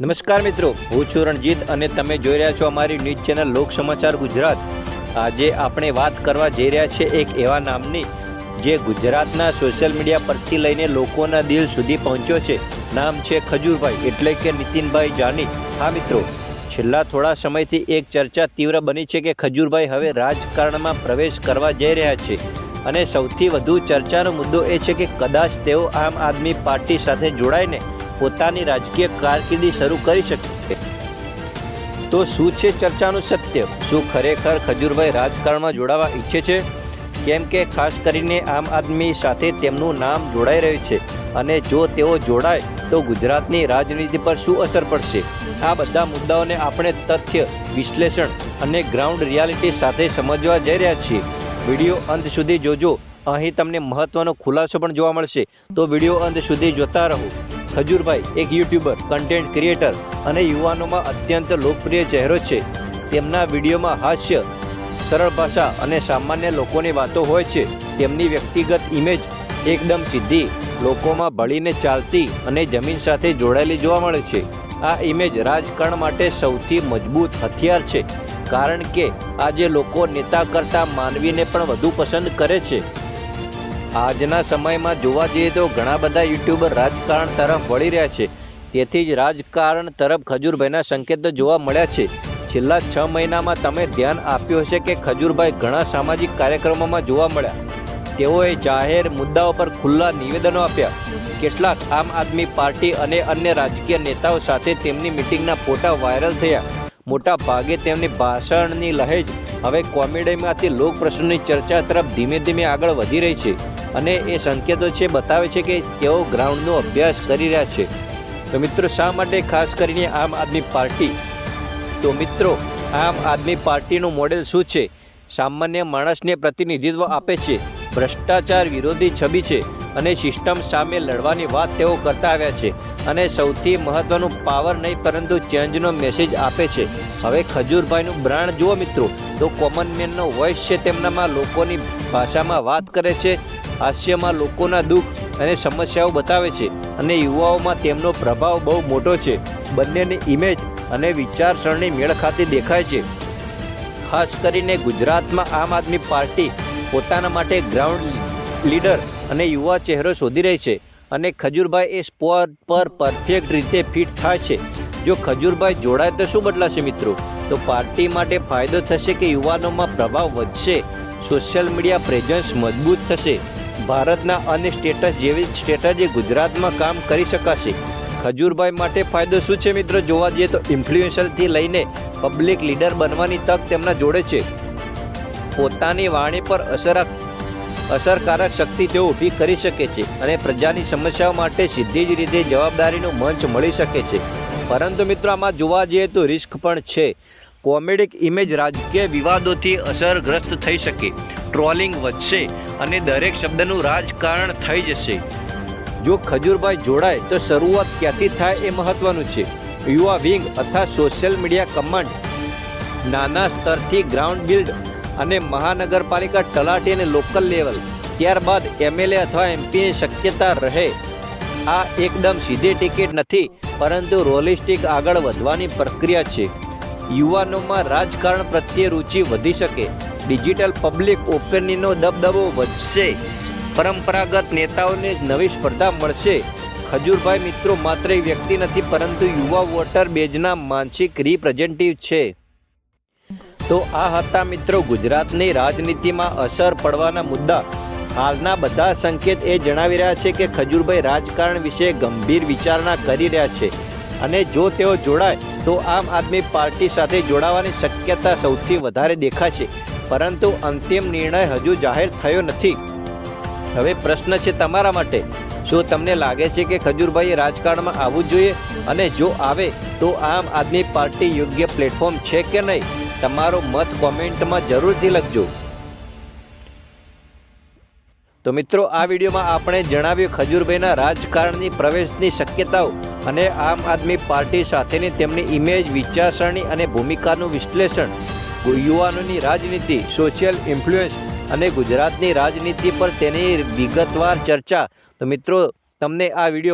નમસ્કાર મિત્રો, હું છું રણજીત અને તમે જોઈ રહ્યા છો અમારી ન્યૂઝ ચેનલ લોક સમાચાર ગુજરાત. આજે આપણે વાત કરવા જઈ રહ્યા છે એક એવા નામની, જે ગુજરાતના સોશિયલ મીડિયા પરથી લઈને લોકોના દિલ સુધી પહોંચ્યો છે. નામ છે ખજૂરભાઈ, એટલે કે નીતિનભાઈ જાની. હા મિત્રો, છેલ્લા થોડા સમયથી એક ચર્ચા તીવ્ર બની છે કે ખજૂરભાઈ હવે રાજકારણમાં પ્રવેશ કરવા જઈ રહ્યા છે. અને સૌથી વધુ ચર્ચાનો મુદ્દો એ છે કે કદાચ તેઓ આમ આદમી પાર્ટી સાથે જોડાઈને પોતાની રાજકીય કારકિર્દી શરૂ કરી શકે. તો શું છે ચર્ચાનું સત્ય? શું ખરેખર ખજૂરભાઈ રાજકારણમાં જોડાવા ઈચ્છે છે? કેમ કે ખાસ કરીને આમ આદમી સાથે તેમનું નામ જોડાઈ રહ્યું છે અને જો તેઓ જોડાય, તો ગુજરાતની રાજનીતિ પર શું અસર પડશે? આ બધા મુદ્દાઓને આપણે તથ્ય, વિશ્લેષણ અને ગ્રાઉન્ડ રિયાલિટી સાથે સમજવા જઈ રહ્યા છીએ. વીડિયો અંત સુધી જોજો. અહીં તમને મહત્વનો ખુલાસો પણ જોવા મળશે. તો વીડિયો અંત સુધી જોતા રહો. ખજૂરભાઈ, એક યુટ્યુબર કન્ટેન્ટ ક્રિએટર અને યુવાનોમાં અત્યંત લોકપ્રિય ચહેરો છે. તેમના વિડીયોમાં હાસ્ય, સરળ ભાષા અને સામાન્ય લોકોની વાતો હોય છે. તેમની વ્યક્તિગત ઇમેજ એકદમ સીધી, લોકોમાં ભળીને ચાલતી અને જમીન સાથે જોડાયેલી જોવા મળે છે. આ ઇમેજ રાજકારણ માટે સૌથી મજબૂત હથિયાર છે. કારણ કે આજે લોકો નેતા કરતાં માનવીને પણ વધુ પસંદ કરે છે. આજના સમયમાં જોવા જઈએ તો ઘણા બધા યુટ્યુબર રાજકારણ તરફ વળી રહ્યા છે. તેથી જ રાજકારણ તરફ ખજૂરભાઈના સંકેતો જોવા મળ્યા છે. છેલ્લા છ મહિનામાં તમે ધ્યાન આપ્યું હશે કે ખજૂરભાઈ ઘણા સામાજિક કાર્યક્રમોમાં જોવા મળ્યા. તેઓએ જાહેર મુદ્દાઓ પર ખુલ્લા નિવેદનો આપ્યા. કેટલાક આમ આદમી પાર્ટી અને અન્ય રાજકીય નેતાઓ સાથે તેમની મિટિંગના ફોટા વાયરલ થયા. મોટા ભાગે તેમની ભાષણની લહેજ હવે કોમેડીમાંથી લોક પ્રશ્નોની ચર્ચા તરફ ધીમે ધીમે આગળ વધી રહી છે. અને એ સંકેતો છે, બતાવે છે કે તેઓ ગ્રાઉન્ડનો અભ્યાસ કરી રહ્યા છે. તો મિત્રો, શા માટે ખાસ કરીને આમ આદમી પાર્ટી? તો મિત્રો, આમ આદમી પાર્ટીનું મોડેલ શું છે? સામાન્ય માણસને પ્રતિનિધિત્વ આપે છે, ભ્રષ્ટાચાર વિરોધી છબી છે અને સિસ્ટમ સામે લડવાની વાત તેઓ કરતા આવ્યા છે અને સૌથી મહત્વનું, પાવર નહીં પરંતુ ચેન્જનો મેસેજ આપે છે. હવે ખજૂરભાઈનું બ્રાન્ડ જુઓ મિત્રો, તો કોમન મેનનો વોઇસ છે, તેમનામાં લોકોની ભાષામાં વાત કરે છે હાસ્યમાં લોકોના દુઃખ અને સમસ્યાઓ બતાવે છે અને યુવાઓમાં તેમનો પ્રભાવ બહુ મોટો છે. બંનેની ઇમેજ અને વિચારસરણી મેળ ખાતી દેખાય છે. ખાસ કરીને ગુજરાતમાં આમ આદમી પાર્ટી પોતાના માટે ગ્રાઉન્ડ લીડર અને યુવા ચહેરો શોધી રહી છે અને ખજૂરભાઈ એ સ્પોટ પર પરફેક્ટ રીતે ફિટ થાય છે. જો ખજૂરભાઈ જોડાય તો શું બદલાશે મિત્રો? તો પાર્ટી માટે ફાયદો થશે કે યુવાનોમાં પ્રભાવ વધશે. સોશિયલ મીડિયા પ્રેઝન્સ મજબૂત થશે. ભારતના અન્ય સ્ટેટસ જેવી સ્ટેટસે ગુજરાતમાં કામ કરી શકાશે. ખજૂરભાઈ માટે ફાયદો શું છે મિત્રો? જોવા જઈએ તો ઇન્ફ્લુએન્સરથી લઈને પબ્લિક લીડર બનવાની તક તેમના જોડે છે. પોતાની વાણી પર અસર અસરકારક શક્તિ તેઓ ઊભી કરી શકે છે અને પ્રજાની સમસ્યાઓ માટે સીધી જ રીતે જવાબદારીનું મંચ મળી શકે છે. પરંતુ મિત્રો આમાં જોવા જઈએ તો રિસ્ક પણ છે. કોમેડિક ઇમેજ રાજકીય વિવાદોથી અસરગ્રસ્ત થઈ શકે. ટ્રોલિંગ વધશે અને દરેક શબ્દનું રાજકારણ થઈ જશે. જો ખજૂરભાઈ જોડાય તો શરૂઆત ક્યાંથી થાય એ મહત્વનું છે. યુવા વિંગ અથવા સોશિયલ મીડિયા કમાન્ડ, નાના સ્તરથી ગ્રાઉન્ડ બિલ્ડ અને મહાનગરપાલિકા તલાટી અને લોકલ લેવલ. ત્યારબાદ એમએલએ અથવા એમપીની શક્યતા રહે. આ એકદમ સીધી ટિકિટ નથી, પરંતુ રોલિસ્ટિક આગળ વધવાની પ્રક્રિયા છે. યુવાનોમાં રાજકારણ પ્રત્યે રુચિ વધી શકે. ડિજિટલ પબ્લિક ઓપિનિયનનો દબદબો વધશે. પરંપરાગત નેતાઓને નવી સ્પર્ધા મળશે. ખજૂરભાઈ મિત્રો માત્ર વ્યક્તિ નથી, પરંતુ યુવા વોટર બેઝના માનસિક રિપ્રેઝેન્ટેટિવ છે. તો આ હતા મિત્રો ગુજરાતની રાજનીતિમાં અસર પડવાના મુદ્દા. હાલના બધા સંકેત એ જણાવી રહ્યા છે કે ખજૂરભાઈ રાજકારણ વિશે ગંભીર વિચારણા કરી રહ્યા છે. અને જો તેઓ જોડાય તો આમ આદમી પાર્ટી સાથે જોડાવાની શક્યતા સૌથી વધારે દેખાશે. પરંતુ અંતિમ નિર્ણય હજુ જાહેર થયો નથી. હવે પ્રશ્ન છે તમારા માટે. શું તમને લાગે છે કે ખજૂરભાઈએ રાજકારણમાં આવવું જોઈએ? અને જો આવે, તો આમ આદમી પાર્ટી યોગ્ય પ્લેટફોર્મ છે કે નહીં? તમારો મત કોમેન્ટમાં જરૂરથી લખજો. તો મિત્રો, આ વિડીયોમાં આપણે જણાવ્યું ખજૂરભાઈના રાજકારણની પ્રવેશની શક્યતાઓ અને આમ આદમી પાર્ટી સાથેની તેમની ઇમેજ વિચારસરણી અને ભૂમિકાનું વિશ્લેષણ યુવાનોની રાજનીતિ સોશિયલ ઇન્ફ્લુએન્સ અને ગુજરાતની રાજનીતિ પર તેની વિગતવાર ચર્ચા. તો મિત્રો, તમને આ વીડિયો